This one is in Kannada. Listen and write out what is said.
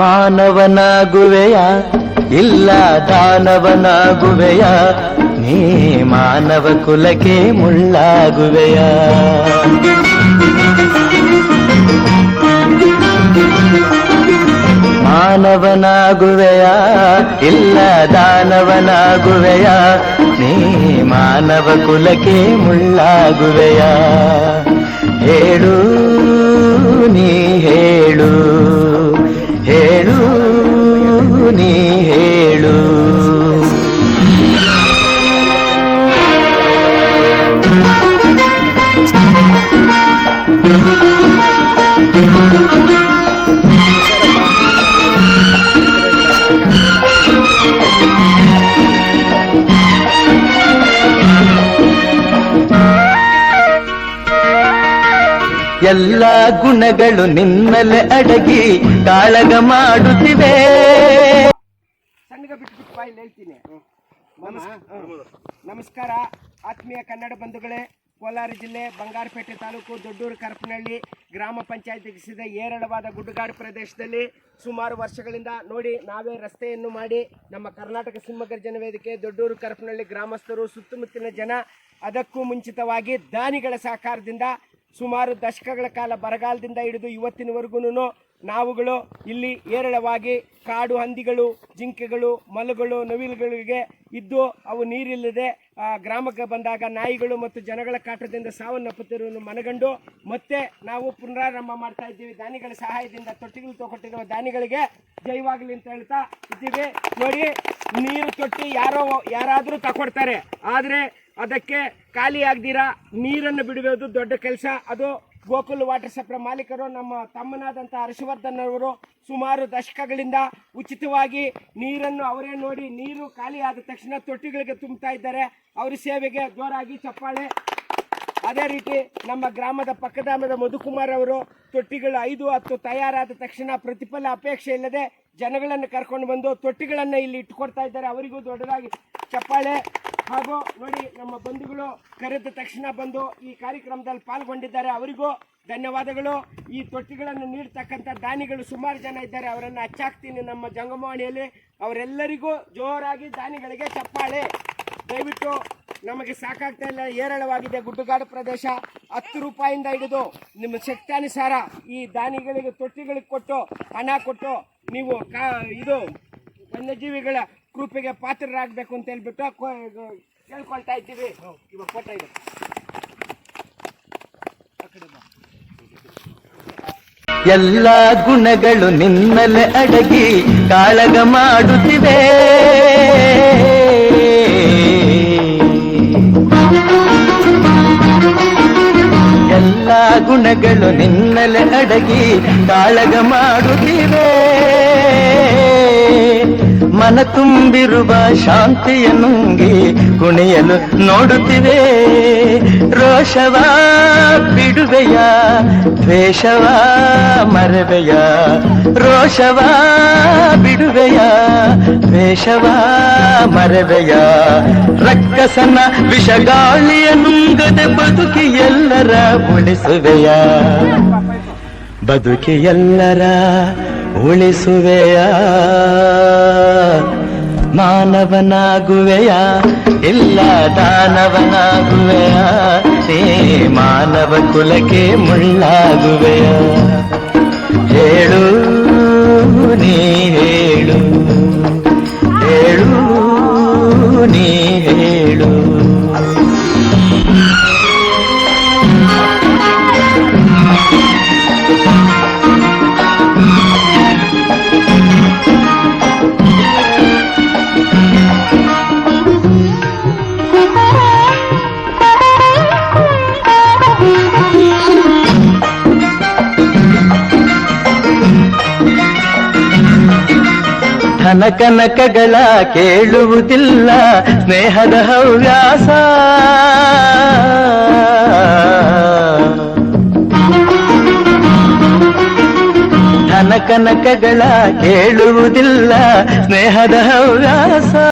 ಮಾನವನಾಗುವೆಯ, ಇಲ್ಲ ದಾನವನಾಗುವೆಯ, ನೀ ಮಾನವ ಕುಲಕ್ಕೆ ಮುಳ್ಳಾಗುವೆಯ. ಮಾನವನಾಗುವೆಯ, ಇಲ್ಲ ದಾನವನಾಗುವೆಯ, ನೀ ಮಾನವ ಕುಲಕ್ಕೆ ಮುಳ್ಳಾಗುವೆಯ. ಹೇಳು, ನೀ ಹೇಳು. ನೀ ಹೇಳು. ಎಲ್ಲ ಗುಣಗಳು ನಿನ್ನಲೆ ಅಡಗಿ ಕಾಳಗ ಮಾಡುತ್ತಿವೆ. ಬಾಯಲ್ಲಿ ಹೇಳ್ತೀನಿ ನಮಸ್- ನಮಸ್ಕಾರ ಆತ್ಮೀಯ ಕನ್ನಡ ಬಂಧುಗಳೇ. ಕೋಲಾರ ಜಿಲ್ಲೆ ಬಂಗಾರಪೇಟೆ ತಾಲೂಕು ದೊಡ್ಡೂರು ಕರಪನಹಳ್ಳಿ ಗ್ರಾಮ ಪಂಚಾಯತ್ ಸಿದ ಏರಳವಾದ ಗುಡ್ಡಗಾಡು ಪ್ರದೇಶದಲ್ಲಿ ಸುಮಾರು ವರ್ಷಗಳಿಂದ ನೋಡಿ ನಾವೇ ರಸ್ತೆಯನ್ನು ಮಾಡಿ ನಮ್ಮ ಕರ್ನಾಟಕ ಸಿಂಹಗರ್ಜನ ವೇದಿಕೆ ದೊಡ್ಡೂರು ಕರಪನಹಳ್ಳಿ ಗ್ರಾಮಸ್ಥರು ಸುತ್ತಮುತ್ತಲಿನ ಜನ ಅದಕ್ಕೂ ಮುಂಚಿತವಾಗಿ ದಾನಿಗಳ ಸಹಕಾರದಿಂದ ಸುಮಾರು ದಶಕಗಳ ಕಾಲ ಬರಗಾಲದಿಂದ ಹಿಡಿದು ಇವತ್ತಿನವರೆಗೂ ನಾವುಗಳು ಇಲ್ಲಿ ಹೇರಳವಾಗಿ ಕಾಡು ಹಂದಿಗಳು, ಜಿಂಕೆಗಳು, ಮಲಗಳು, ನವಿಲುಗಳಿಗೆ ಇದ್ದು ಅವು ನೀರಿಲ್ಲದೆ ಗ್ರಾಮಕ್ಕೆ ಬಂದಾಗ ನಾಯಿಗಳು ಮತ್ತು ಜನಗಳ ಕಾಟದಿಂದ ಸಾವನ್ನಪ್ಪುತ್ತಿರುವುದನ್ನು ಮನಗಂಡು ಮತ್ತೆ ನಾವು ಪುನರಾರಂಭ ಮಾಡ್ತಾ ಇದ್ದೀವಿ. ದಾನಿಗಳ ಸಹಾಯದಿಂದ ತೊಟ್ಟಿಗಳು ತಗೊಟ್ಟಿರುವ ದಾನಿಗಳಿಗೆ ಜೈವಾಗಲಿ ಅಂತ ಹೇಳ್ತಾ ಇದ್ದೀವಿ. ನೋಡಿ, ನೀರು ತೊಟ್ಟಿ ಯಾರೋ ಯಾರಾದರೂ ತಕೊಡ್ತಾರೆ. ಆದರೆ ಅದಕ್ಕೆ ಖಾಲಿ ಆಗದಿರಾ? ನೀರನ್ನು ಬಿಡುವುದು ದೊಡ್ಡ ಕೆಲಸ. ಅದು ಗೋಕುಲ್ ವಾಟರ್ ಸಪ್ಲೈ ಮಾಲೀಕರು, ನಮ್ಮ ತಮ್ಮನಾದಂಥ ಹರ್ಷವರ್ಧನ್ ಅವರು ಸುಮಾರು ದಶಕಗಳಿಂದ ಉಚಿತವಾಗಿ ನೀರನ್ನು ಅವರೇ ನೋಡಿ ನೀರು ಖಾಲಿ ಆದ ತಕ್ಷಣ ತೊಟ್ಟಿಗಳಿಗೆ ತುಂಬುತ್ತಾ ಇದ್ದಾರೆ. ಅವರ ಸೇವೆಗೆ ಜೋರಾಗಿ ಚಪ್ಪಾಳೆ. ಅದೇ ರೀತಿ ನಮ್ಮ ಗ್ರಾಮದ ಪಕ್ಕದಾಮದ ಮಧುಕುಮಾರ್ ಅವರು ತೊಟ್ಟಿಗಳು ಐದು ಹತ್ತು ತಯಾರಾದ ತಕ್ಷಣ ಪ್ರತಿಫಲ ಅಪೇಕ್ಷೆ ಇಲ್ಲದೆ ಜನಗಳನ್ನು ಕರ್ಕೊಂಡು ಬಂದು ತೊಟ್ಟಿಗಳನ್ನು ಇಲ್ಲಿ ಇಟ್ಟುಕೊಡ್ತಾ ಇದ್ದಾರೆ. ಅವರಿಗೂ ದೊಡ್ಡದಾಗಿ ಚಪ್ಪಾಳೆ. ಹಾಗೂ ನೋಡಿ ನಮ್ಮ ಬಂಧುಗಳು ಕರೆದ ತಕ್ಷಣ ಬಂದು ಈ ಕಾರ್ಯಕ್ರಮದಲ್ಲಿ ಪಾಲ್ಗೊಂಡಿದ್ದಾರೆ. ಅವರಿಗೂ ಧನ್ಯವಾದಗಳು. ಈ ತೊಟ್ಟಿಗಳನ್ನು ನೀಡ್ತಕ್ಕಂಥ ದಾನಿಗಳು ಸುಮಾರು ಜನ ಇದ್ದಾರೆ. ಅವರನ್ನು ಹಚ್ಚಾಕ್ತೀನಿ ನಮ್ಮ ಜಂಗಮವಾಣಿಯಲ್ಲಿ. ಅವರೆಲ್ಲರಿಗೂ ಜೋರಾಗಿ ದಾನಿಗಳಿಗೆ ಚಪ್ಪಾಳೆ. ದಯವಿಟ್ಟು ನಮಗೆ ಸಾಕಾಗ್ತಾ ಇಲ್ಲ. ಏರಳವಾಗಿದೆ ಗುಡ್ಡಗಾಡು ಪ್ರದೇಶ. ಹತ್ತು ರೂಪಾಯಿಂದ ಹಿಡಿದು ನಿಮ್ಮ ಶಕ್ತಾನುಸಾರ ಈ ದಾನಿಗಳಿಗೆ ತೊಟ್ಟಿಗಳಿಗೆ ಕೊಟ್ಟು, ಹಣ ಕೊಟ್ಟು ನೀವು ಕಾ ಇದು ವನ್ಯಜೀವಿಗಳ ಕೃಪೆಗೆ ಪಾತ್ರರಾಗಬೇಕು ಅಂತ ಹೇಳ್ಬಿಟ್ಟು ಕೇಳ್ಕೊಳ್ತಾ ಇದ್ದೀವಿ. ಇವಾಗ ಫೋಟೋ ಇದೆ ಎಲ್ಲ ಗುಣಗಳು ನಿನ್ನಲೆ ಅಡಗಿ ಕಾಳಗ ಮಾಡುತ್ತಿವೆ. ಎಲ್ಲ ಗುಣಗಳು ನಿನ್ನಲೆ ಅಡಗಿ ಕಾಳಗ ಮಾಡುತ್ತಿವೆ. ಮನ ತುಂಬಿರುವ ಶಾಂತಿಯ ನುಂಗಿ ಕುಣಿಯಲು ನೋಡುತ್ತಿವೆ. ರೋಷವ, ಬಿಡುವೆಯ, ದ್ವೇಷವ, ಮರವೆಯ. ರೋಷವ, ಬಿಡುವೆಯ, ದ್ವೇಷವ, ಮರವೆಯ. ರಕ್ಕಸನ ವಿಷಗಾಳಿಯ ನುಂಗದೆ ಬದುಕಿ ಎಲ್ಲರ ಉಳಿಸುವೆಯ. ಬದುಕಿ ಎಲ್ಲರ ಉಳಿಸುವೆಯ? ಮಾನವನಾಗುವೆಯ? ಇಲ್ಲ ದಾನವನಾಗುವೆಯ? ನೀ ಮಾನವ ಕುಲಕ್ಕೆ ಮುಳ್ಳಾಗುವೆಯ? ಹೇಳು. ಧನ ಕನಕಗಳ ಕೇಳುವುದಿಲ್ಲ ಸ್ನೇಹದ ಹವ್ಯಾಸ. ಧನ ಕನಕಗಳ ಕೇಳುವುದಿಲ್ಲ ಸ್ನೇಹದ ಹವ್ಯಾಸ.